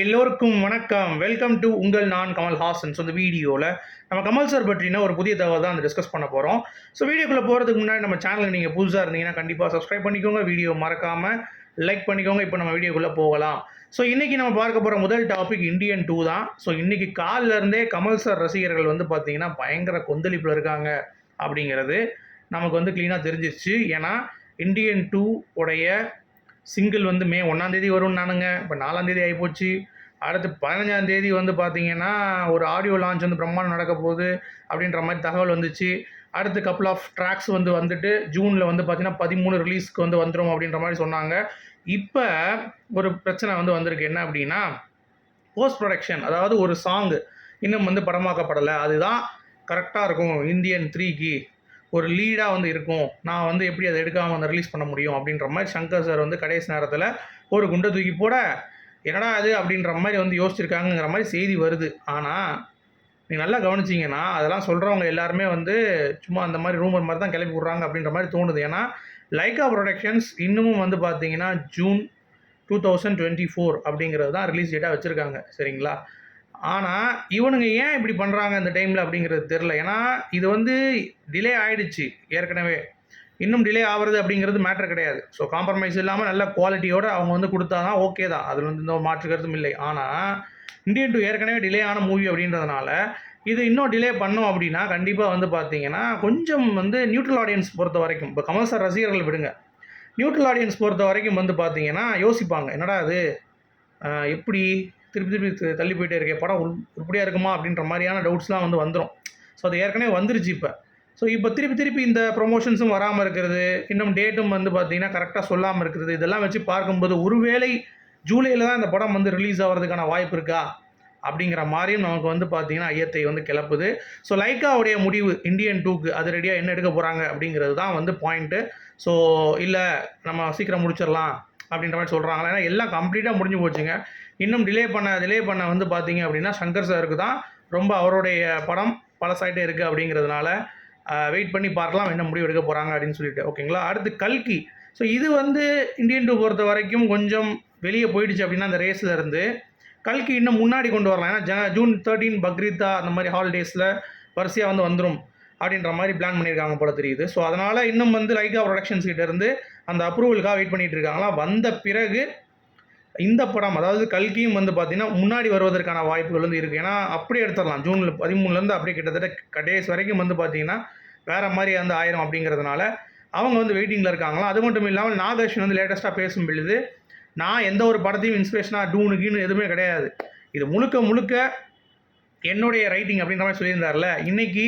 எல்லோருக்கும் வணக்கம். Welcome to உங்கள் நான் கமல் அந்த இந்த வீடியோவில் நம்ம கமல் சார் பற்றின ஒரு புதிய தகவல் தான் டிஸ்கஸ் பண்ண போகிறோம் ஸோ வீடியோக்குள்ளே போகிறதுக்கு முன்னாடி நம்ம சேனலுக்கு நீங்கள் புதுசாக இருந்தீங்கன்னா கண்டிப்பாக சப்ஸ்கிரைப் பண்ணிக்கோங்க. வீடியோ மறக்காமல் லைக் பண்ணிக்கோங்க. இப்போ நம்ம வீடியோக்குள்ளே போகலாம். ஸோ இன்றைக்கி நம்ம பார்க்க போகிற முதல் டாபிக் இந்தியன் டூ தான். ஸோ இன்றைக்கி காலிலருந்தே கமல் சார் ரசிகர்கள் வந்து பார்த்தீங்கன்னா பயங்கர கொந்தளிப்பில் இருக்காங்க அப்படிங்கிறது நமக்கு வந்து க்ளீனாக தெரிஞ்சிச்சு ஏன்னா இந்தியன் டூ உடைய சிங்கிள் வந்து மே ஒன்றாந்தேதி வரும்னு நானுங்க இப்போ நாலாந்தேதி ஆகிப்போச்சு அடுத்து பதினஞ்சாம் தேதி வந்து பார்த்தீங்கன்னா ஒரு ஆடியோ லான்ச் வந்து பிரம்மாண்டம் நடக்க போகுது அப்படின்ற மாதிரி தகவல் வந்துச்சு. அடுத்து கப்புள் ஆஃப் ட்ராக்ஸ் வந்து வந்துட்டு ஜூனில் வந்து பார்த்தீங்கன்னா பதிமூணு ரிலீஸ்க்கு வந்து வந்துடும் அப்படின்ற மாதிரி சொன்னாங்க. இப்போ ஒரு பிரச்சனை வந்து வந்திருக்கு. என்ன அப்படின்னா போஸ்ட் ப்ரொடக்ஷன் அதாவது ஒரு சாங் இன்னும் வந்து படமாக்கப்படலை. அதுதான் கரெக்டாக இருக்கும். இந்தியன் த்ரீக்கு ஒரு லீடாக வந்து இருக்கும். நான் வந்து எப்படி அதை எடுக்காமல் வந்து ரிலீஸ் பண்ண முடியும் அப்படின்ற மாதிரி சங்கர் சார் வந்து கடைசி நேரத்தில் ஒரு குண்டை தூக்கி போட என்னடா அது அப்படின்ற மாதிரி வந்து யோசிச்சிருக்காங்கங்கிற மாதிரி செய்தி வருது. ஆனால் நீங்கள் நல்லா கவனிச்சிங்கன்னா அதெல்லாம் சொல்கிறவங்க எல்லாருமே வந்து சும்மா அந்த மாதிரி ரூமர் மாதிரி தான் கிளப்பி விட்றாங்க அப்படின்ற மாதிரி தோணுது. ஏன்னா லைக்கா ப்ரொடக்ஷன்ஸ் இன்னமும் வந்து பார்த்தீங்கன்னா June two thousand twenty four அப்படிங்கிறது தான் ரிலீஸ் டேட்டாக வச்சுருக்காங்க. சரிங்களா? ஆனால் இவனுங்க ஏன் இப்படி பண்ணுறாங்க இந்த டைமில் அப்படிங்கிறது தெரில ஏன்னா இது வந்து டிலே ஆயிடுச்சு ஏற்கனவே. இன்னும் டிலே ஆகிறது அப்படிங்கிறது மேட்ரு கிடையாது. ஸோ காம்ப்ரமைஸ் இல்லாமல் நல்ல குவாலிட்டியோடு அவங்க வந்து கொடுத்தா தான் ஓகே தான். அதில் வந்து எந்த ஒரு மாற்று கருத்தும் இல்லை. ஆனால் இந்தியன் டூ ஏற்கனவே டிலே ஆன மூவி அப்படின்றதுனால இது இன்னும் டிலே பண்ணோம் அப்படின்னா கண்டிப்பாக வந்து பார்த்தீங்கன்னா கொஞ்சம் வந்து நியூட்ரல் ஆடியன்ஸ் பொறுத்த வரைக்கும் இப்போ கமல் சார் ரசிகர்கள் விடுங்க. நியூட்ரல் ஆடியன்ஸ் பொறுத்த வரைக்கும் வந்து பார்த்தீங்கன்னா யோசிப்பாங்க. என்னடா அது எப்படி? திருப்பி திருப்பி தள்ளி போயிட்டே இருக்கே. படம் உள் உருப்படியாக இருக்குமா அப்படின்ற மாதிரியான டவுட்ஸ்லாம் வந்து வந்துடும் ஸோ அது ஏற்கனவே வந்துருச்சு இப்போ. ஸோ இப்போ திருப்பி திருப்பி இந்த ப்ரொமோஷன்ஸும் வராமல் இருக்கிறது இன்னும் டேட்டும் வந்து பார்த்தீங்கன்னா கரெக்டாக சொல்லாமல் இருக்கிறது இதெல்லாம் வச்சு பார்க்கும்போது ஒருவேளை ஜூலையில் தான் இந்த படம் வந்து ரிலீஸ் ஆகிறதுக்கான வாய்ப்பு இருக்கா? அப்படிங்கிற மாதிரியும் நமக்கு வந்து பார்த்தீங்கன்னா ஐயத்தை வந்து கிளப்புது. ஸோ லைக்காவுடைய முடிவு இந்தியன் டூக்கு அது ரெடியாக என்ன எடுக்க போகிறாங்க அப்படிங்கிறது தான் வந்து பாயிண்ட்டு ஸோ இல்லை நம்ம சீக்கிரம் முடிச்சிடலாம். அப்படின்ற மாதிரி சொல்கிறாங்க ஏன்னா எல்லாம் கம்ப்ளீட்டாக முடிஞ்சு போச்சுங்க. இன்னும் டிலே பண்ண டிலே பண்ண வந்து பார்த்தீங்க அப்படின்னா சங்கர் சாருக்கு தான் ரொம்ப அவருடைய படம் பழசாயிட்டே இருக்குது அப்படிங்கிறதுனால வெயிட் பண்ணி பார்க்கலாம் என்ன முடிவு எடுக்க போகிறாங்க அப்படின்னு சொல்லிட்டு. ஓகேங்களா? அடுத்து கல்கி. ஸோ இது வந்து இந்தியன் டூ பொறுத்த வரைக்கும் கொஞ்சம் வெளியே போயிடுச்சு அப்படின்னா அந்த ரேஸில் இருந்து கல்கி இன்னும் முன்னாடி கொண்டு வரலாம். ஏன்னா ஜன ஜூன் தேர்ட்டீன் பக்ரீத்தா அந்த மாதிரி ஹாலிடேஸில் வரிசையாக வந்து வந்துடும் அப்படின்ற மாதிரி பிளான் பண்ணியிருக்காங்க போல தெரியுது. ஸோ அதனால் இன்னும் வந்து லைகா ப்ரொடக்ஷன்ஸ் கிட்டேருந்து அந்த அப்ரூவலுக்காக வெயிட் பண்ணிகிட்டு இருக்காங்களா? வந்த பிறகு இந்த படம் அதாவது கல்கியும் வந்து பார்த்தீங்கன்னா முன்னாடி வருவதற்கான வாய்ப்புகள் வந்து இருக்குது ஏன்னா அப்படியே எடுத்துடலாம். ஜூனில் பதிமூணுலேருந்து அப்படியே கிட்டத்தட்ட கடைசி வரைக்கும் வந்து பார்த்தீங்கன்னா வேறு மாதிரி வந்து ஆயிரம் அப்படிங்கிறதுனால அவங்க வந்து வெயிட்டிங்கில் இருக்காங்களா? அது மட்டும் இல்லாமல் நாகர்ஷன் வந்து லேட்டஸ்ட்டாக பேசும் பொழுது நான் எந்த ஒரு படத்தையும் இன்ஸ்பிரேஷனாக டூனு கீனு எதுவுமே கிடையாது. இது முழுக்க முழுக்க என்னுடைய ரைட்டிங் அப்படின்ற மாதிரி சொல்லியிருந்தார்ல. இன்றைக்கி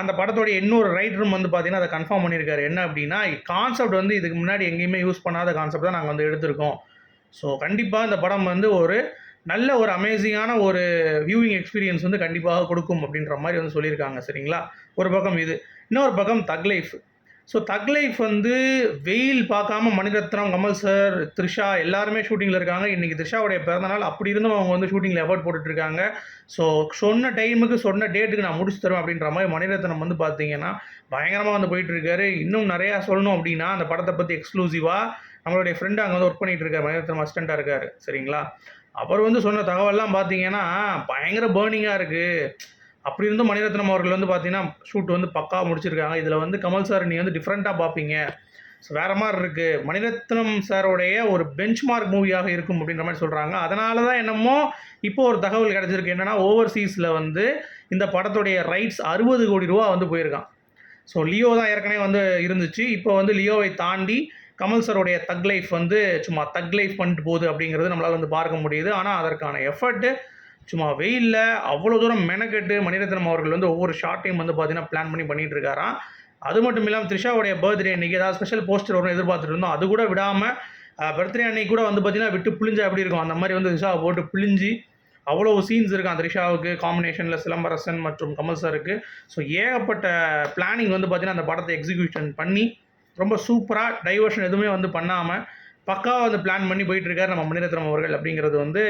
அந்த படத்தோடைய இன்னொரு ரைட்டரும் வந்து பார்த்தீங்கன்னா அதை கன்ஃபார்ம் பண்ணியிருக்காரு. என்ன அப்படின்னா கான்செப்ட் வந்து இதுக்கு முன்னாடி எங்கேயுமே யூஸ் பண்ணாத கான்செப்ட் தான் நாங்கள் வந்து எடுத்திருக்கோம். ஸோ கண்டிப்பாக இந்த படம் வந்து ஒரு நல்ல ஒரு அமேசிங்கான ஒரு வியூவிங் எக்ஸ்பீரியன்ஸ் வந்து கண்டிப்பாக கொடுக்கும் அப்படின்ற மாதிரி வந்து சொல்லியிருக்காங்க சரிங்களா? ஒரு பக்கம் இது. இன்னொரு பக்கம் thug life so thug life வந்து வெயில் பார்க்காம மணிரத்னம் கமல் சார் த்ரிஷா எல்லாருமே ஷூட்டிங்கில் இருக்காங்க. இன்றைக்கி த்ரிஷாவுடைய பிறந்தநாள் அப்படி இருந்தும் அவங்க வந்து ஷூட்டிங்கில் எஃபர்ட் போட்டுட்ருக்காங்க ஸோ சொன்ன டைமுக்கு சொன்ன டேட்டுக்கு நான் முடிச்சு தருவேன் அப்படின்ற மாதிரி மணிரத்னம் வந்து பார்த்தீங்கன்னா பயங்கரமாக வந்து போயிட்டுருக்காரு இன்னும் நிறையா சொல்லணும் அப்படின்னா அந்த படத்தை பற்றி எக்ஸ்க்ளூசிவாக நம்மளுடைய ஃப்ரெண்டு அங்கே வந்து ஒர்க் பண்ணிகிட்டு இருக்காரு. மணிரத்னம் அசிஸ்டண்ட்டாக இருக்கார். சரிங்களா? அவர் வந்து சொன்ன தகவல்லாம் பார்த்தீங்கன்னா பயங்கர பேர்னிங்காக இருக்குது அப்படி இருந்தும் மணிரத்னம் அவர்கள் வந்து பார்த்தீங்கன்னா ஷூட் வந்து பக்கா முடிச்சிருக்காங்க. இதில் வந்து கமல் சார் நீங்கள் வந்து டிஃப்ரெண்ட்டாக பார்ப்பீங்க ஸோ வேறு மாதிரி இருக்குது மணிரத்னம் சாரோடைய ஒரு பெஞ்ச் மார்க் மூவியாக இருக்கும் அப்படின்ற மாதிரி சொல்கிறாங்க அதனால தான் என்னமோ இப்போ ஒரு தகவல் கிடச்சிருக்கு. என்னென்னா ஓவர்சீஸில் வந்து இந்த படத்துடைய ரைட்ஸ் அறுபது கோடி ரூபா வந்து போயிருக்கான். ஸோ லியோ தான் ஏற்கனவே வந்து இருந்துச்சு. இப்போ வந்து லியோவை தாண்டி கமல் சருடைய தக் லைஃப் வந்து சும்மா தக் லைஃப் பண்ணிட்டு போகுது அப்படிங்கிறது நம்மளால் வந்து பார்க்க முடியுது. ஆனால் அதற்கான எஃபர்ட்டு சும்மா வெயிலில் அவ்வளோ தூரம் மெனக்கெட்டு மணிரத்னம் அவர்கள் வந்து ஒவ்வொரு ஷார்ட்டையும் வந்து பார்த்தீங்கன்னா பிளான் பண்ணி பண்ணிகிட்டு இருக்காராம் அது மட்டும் இல்லாமல் த்ரிஷாவுடைய பர்த்டே இன்றைக்கி ஏதாவது ஸ்பெஷல் போஸ்டர் வரும்னு எதிர்பார்த்துட்டு இருந்தோம். அது கூட விடாமல் பர்த்டே அன்னைக்கு கூட வந்து பார்த்தீங்கன்னா விட்டு புளிஞ்சா எப்படி இருக்கும்? அந்த மாதிரி வந்து த்ரிஷாவை போட்டு பிழிஞ்சு அவ்வளோ சீன்ஸ் இருக்கும் அந்த த்ரிஷாவுக்கு காம்பினேஷனில் சிலம்பரசன் மற்றும் கமல் சாருக்கு ஸோ ஏகப்பட்ட பிளானிங் வந்து பார்த்தீங்கன்னா அந்த படத்தை எக்ஸிக்யூஷன் பண்ணி ரொம்ப சூப்பராக டைவர்ஷன் எதுவுமே வந்து பண்ணாமல் பக்காவாக வந்து பிளான் பண்ணி போயிட்டுருக்காரு நம்ம மணிரத்னம் அவர்கள் அப்படிங்கிறது வந்து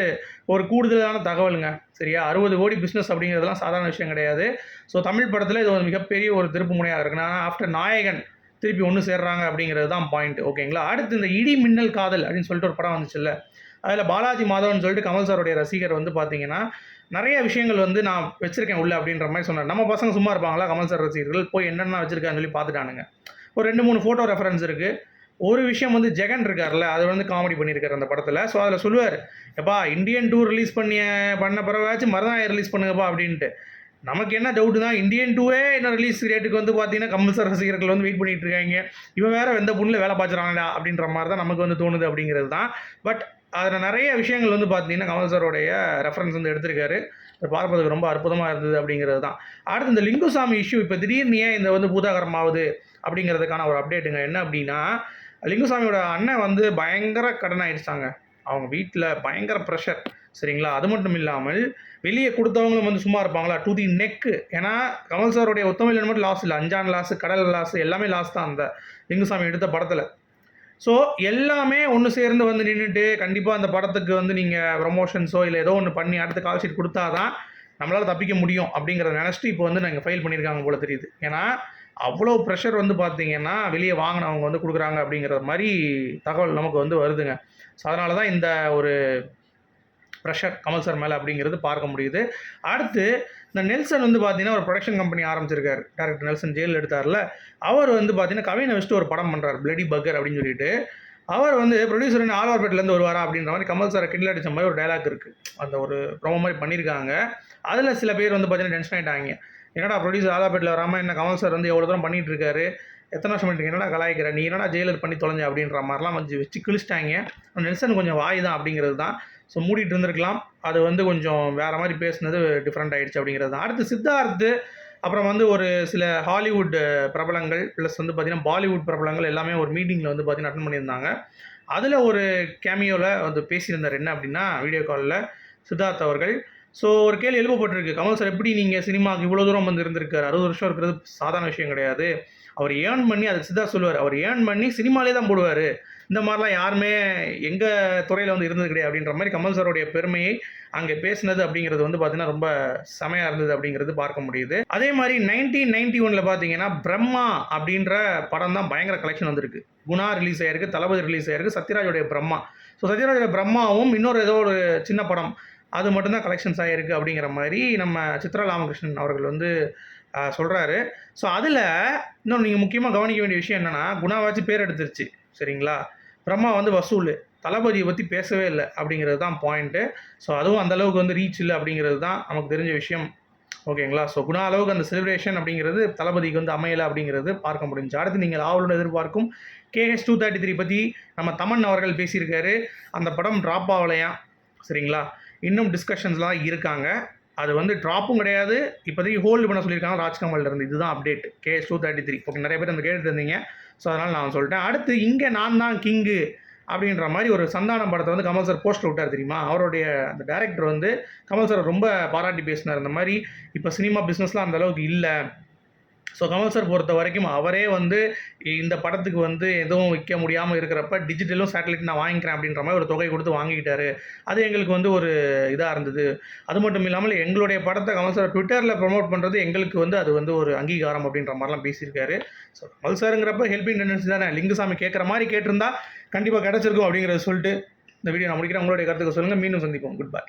ஒரு கூடுதலான தகவலுங்க. சரியா? அறுபது கோடி பிஸ்னஸ் அப்படிங்கிறதுலாம் சாதாரண விஷயம் கிடையாது. ஸோ தமிழ் படத்தில் இது ஒரு மிகப்பெரிய ஒரு திருப்பு முனையாக இருக்குன்னா ஆஃப்டர் நாயகன் திருப்பி ஒன்று சேர்றாங்க அப்படிங்கிறது தான் பாயிண்ட் ஓகேங்களா அடுத்து இந்த இடி மின்னல் காதல் அப்படின்னு சொல்லிட்டு ஒரு படம் வந்துச்சுல்ல. அதில் பாலாஜி மாதவன் சொல்லிட்டு கமல் சாருடைய ரசிகர் வந்து பார்த்தீங்கன்னா நிறைய விஷயங்கள் வந்து நான் வச்சுருக்கேன் உள்ள அப்படின்ற மாதிரி சொன்னார். நம்ம பசங்க சும்மா இருப்பாங்களா? கமல் சார் ரசிகர்கள் போய் என்னென்ன வச்சுருக்காங்கன்னு சொல்லி பார்த்துட்டானுங்க. ஒரு ரெண்டு மூணு ஃபோட்டோ ரெஃபரன்ஸ் இருக்குது ஒரு விஷயம் வந்து ஜெகன் இருக்கார்ல அது வந்து காமெடி பண்ணியிருக்காரு அந்த படத்தில். ஸோ அதில் சொல்லுவார் எப்பா இந்தியன் டூ ரிலீஸ் பண்ணிய பண்ண பிறகாச்சும் மறுநாள் ரிலீஸ் பண்ணுங்கப்பா அப்படின்ட்டு. நமக்கு என்ன டவுட் தான் இந்தியன் டூவே என்ன ரிலீஸ் டேட்டுக்கு வந்து பார்த்தீங்கன்னா கம்பல்சர் ரசிகர்கள் வந்து வெயிட் பண்ணிட்டு இருக்காங்க. இவன் வேற எந்த பொண்ணில் வேலை பார்த்துறாங்களா அப்படின்ற மாதிரி தான் நமக்கு வந்து தோணுது அப்படிங்கிறது தான். பட் அதில் நிறைய விஷயங்கள் வந்து பார்த்தீங்கன்னா கமல் சாரோடைய ரெஃபரன்ஸ் வந்து எடுத்திருக்காரு. பார்ப்பதுக்கு ரொம்ப அற்புதமாக இருந்தது அப்படிங்கிறது தான். அடுத்து இந்த லிங்குசாமி இஷ்யூ இப்போ திடீர்னு ஏன் இந்த வந்து பூதாகரம் ஆகுது அப்படிங்கிறதுக்கான ஒரு அப்டேட்டுங்க என்ன அப்படின்னா லிங்குசாமியோட அண்ணன் வந்து பயங்கர கடன் ஆயிடுச்சாங்க அவங்க வீட்டில் பயங்கர ப்ரெஷர் சரிங்களா? அது மட்டும் இல்லாமல் வெளியே கொடுத்தவங்களும் வந்து சும்மா இருப்பாங்களா? டு தி நெக்கு ஏன்னா கமல் சாருடைய ஒத்தமையில் மட்டும் லாஸ் இல்லை. அஞ்சான் லாஸ் கடல் லாஸ் எல்லாமே லாஸ் தான் அந்த லிங்குசாமி எடுத்த படத்தில். ஸோ எல்லாமே ஒன்று சேர்ந்து வந்து நின்றுட்டு கண்டிப்பாக அந்த படத்துக்கு வந்து நீங்கள் ப்ரொமோஷன்ஸோ இல்லை ஏதோ ஒன்று பண்ணி அடுத்த கால் ஷீட் கொடுத்தா தான் நம்மளால் தப்பிக்க முடியும் அப்படிங்கிறத நினச்சிட்டு இப்போ வந்து நாங்கள் ஃபைல் பண்ணியிருக்காங்க போல தெரியுது. ஏன்னா அவ்வளோ ப்ரெஷர் வந்து பார்த்தீங்கன்னா வெளியே வாங்கினவங்க வந்து கொடுக்குறாங்க அப்படிங்கிற மாதிரி தகவல் நமக்கு வந்து வருதுங்க. ஸோ அதனால தான் இந்த ஒரு ப்ரெஷர் கமல் சார் மேலே அப்படிங்கிறது பார்க்க முடியுது. அடுத்து இந்த நெல்சன் வந்து பார்த்தீங்கன்னா ஒரு ப்ரொடக்ஷன் கம்பெனி ஆரம்பிச்சிருக்காரு. டேரக்டர் நெல்சன் ஜெயில் எடுத்தார்ல. அவர் வந்து பார்த்தீங்கன்னா கவினை வச்சுட்டு ஒரு படம் பண்ணுறாரு பிளடி பக்கர் அப்படின்னு சொல்லிட்டு. அவர் வந்து ப்ரொடியூசர் ஆழ்வார்பேட்டிலேருந்து வருவாரா அப்படின்ற மாதிரி கமல் சாரை கிண்டில் அடிச்ச மாதிரி ஒரு டைலாக் இருக்குது அந்த ஒரு ப்ரோமோ மாதிரி பண்ணியிருக்காங்க அதில் சில பேர் வந்து பார்த்தீங்கன்னா டென்ஷன் ஆகிட்டாங்க என்னடா ப்ரொடியூசர் ஆழ்வார்பேட்டில் வராமல் என்ன கமல் சார் வந்து எவ்வளோ தூரம் பண்ணிட்டு இருக்காரு எத்தனை வருஷம் பண்ணிட்டு என்னடா கலாய்க்கிற? நீ என்னடா ஜெயிலர் பண்ணி தொலைஞ்ச? அப்படின்ற மாதிரிலாம் வந்து வச்சு கிழிச்சிட்டாங்க. நெல்சன் கொஞ்சம் வாய் தான் அப்படிங்கிறது தான். ஸோ மூடிட்டு இருந்திருக்கலாம். அது வந்து கொஞ்சம் வேறு மாதிரி பேசுனது டிஃப்ரெண்ட் ஆகிடுச்சு அப்படிங்கிறது தான். அடுத்து சித்தார்த்து அப்புறம் வந்து ஒரு சில ஹாலிவுட் பிரபலங்கள் ப்ளஸ் வந்து பார்த்திங்கன்னா பாலிவுட் பிரபலங்கள் எல்லாமே ஒரு மீட்டிங்கில் வந்து பார்த்திங்கன்னா அட்டன் பண்ணியிருந்தாங்க. அதில் ஒரு கேமியோவில் வந்து பேசியிருந்தார். என்ன அப்படின்னா வீடியோ காலில் சித்தார்த் அவர்கள் ஸோ ஒரு கேள்வி எழுப்பப்பட்டிருக்கு. கமல் சார் எப்படி நீங்கள் சினிமாவுக்கு இவ்வளோ தூரம் வந்து இருந்திருக்காரு? அறுபது வருஷம் இருக்கிறது சாதாரண விஷயம் கிடையாது. அவர் ஏர்ன் பண்ணி அதுக்கு சித்தா சொல்லுவார் அவர் ஏர்ன் பண்ணி சினிமாலே தான் போடுவார். இந்த மாதிரிலாம் யாருமே எங்கள் துறையில் வந்து இருந்தது கிடையாது அப்படின்ற மாதிரி கமல் சாரோடைய பெருமையை அங்கே பேசினது அப்படிங்கிறது வந்து பார்த்தீங்கன்னா ரொம்ப செமையாக இருந்தது அப்படிங்கிறது பார்க்க முடியுது. அதே மாதிரி நைன்டீன் நைன்டி ஒனில் பார்த்தீங்கன்னா பிரம்மா அப்படின்ற படம் தான் பயங்கர கலெக்ஷன் வந்திருக்கு. குணா ரிலீஸ் ஆயிருக்கு தளபதி ரிலீஸ் ஆயிருக்கு சத்யராஜோடைய பிரம்மா. ஸோ சத்யராஜோட பிரம்மாவும் இன்னொரு ஏதோ ஒரு சின்ன படம். அது மட்டும்தான் கலெக்ஷன்ஸ் ஆகிருக்கு அப்படிங்கிற மாதிரி நம்ம சித்ரா ராமகிருஷ்ணன் அவர்கள் வந்து சொல்கிறாரு ஸோ அதில் இன்னும் நீங்கள் முக்கியமாக கவனிக்க வேண்டிய விஷயம் என்னென்னா குணாவாச்சு பேர் எடுத்துருச்சு சரிங்களா? பிரம்மா வந்து வசூல் தளபதியை பற்றி பேசவே இல்லை அப்படிங்கிறது தான் பாயிண்ட்டு ஸோ அதுவும் அந்தளவுக்கு வந்து ரீச் இல்லை அப்படிங்கிறது தான் நமக்கு தெரிஞ்ச விஷயம். ஓகேங்களா? ஸோ குணா அளவுக்கு அந்த செலிப்ரேஷன் அப்படிங்கிறது தளபதிக்கு வந்து அமையலை அப்படிங்கிறது பார்க்க முடிஞ்சு. அடுத்து நீங்கள் ஆவலுடன் எதிர்பார்க்கும் கேஎஸ் டூ தேர்ட்டி த்ரீ பற்றி நம்ம தமன் அவர்கள் பேசியிருக்காரு. அந்த படம் ட்ராப் ஆகலையா? சரிங்களா? இன்னும் டிஸ்கஷன்ஸ்லாம் இருக்காங்க. அது வந்து ட்ராப்பும் கிடையாது. இப்போதைக்கு ஹோல்டு பண்ண சொல்லியிருக்காங்க ராஜ்கமல்ல இருந்து. இதுதான் update K S two thirty three. Okay நிறைய பேர் அந்த கேட்டுட்டு இருந்தீங்க. ஸோ அதனால் நான் சொல்லிட்டேன். அடுத்து இங்கே நான் தான் கிங்கு அப்படின்ற மாதிரி ஒரு சந்தானம் படத்தை வந்து கமல் சார் போஸ்டர் விட்டார் தெரியுமா? அவருடைய அந்த டேரக்டர் வந்து கமல் சார் ரொம்ப பாராட்டி பேசினார். இந்த மாதிரி இப்போ சினிமா பிஸ்னஸ்லாம் அந்த அளவுக்கு இல்லை. ஸோ கமல் சார் பொறுத்த வரைக்கும் அவரே வந்து இந்த படத்துக்கு வந்து எதுவும் விற்க முடியாமல் இருக்கிறப்ப டிஜிட்டலும் சேட்டலைட் நான் வாங்கிக்கிறேன் அப்படின்ற மாதிரி ஒரு தொகை கொடுத்து வாங்கிக்கிட்டாரு. அது எங்களுக்கு வந்து ஒரு இதாக இருந்தது. அது மட்டும் இல்லாமல் எங்களுடைய படத்தை கமல் சார் ட்விட்டரில் ப்ரொமோட் பண்ணுறது எங்களுக்கு வந்து அது வந்து ஒரு அங்கீகாரம் அப்படின்ற மாதிரிலாம் பேசியிருக்காரு. ஸோ கமல் சாருங்கிறப்ப ஹெல்பிங் டெண்டன்சி தானே. லிங்குசாமி கேட்குற மாதிரி கேட்டிருந்தா கண்டிப்பாக கிடச்சிருக்கும் அப்படிங்கிறத சொல்லிட்டு இந்த வீடியோ நான் முடிக்கிறேன். உங்களுடைய கருத்துக்கு சொல்லுங்கள் மீண்டும் சந்திப்போம். Good bye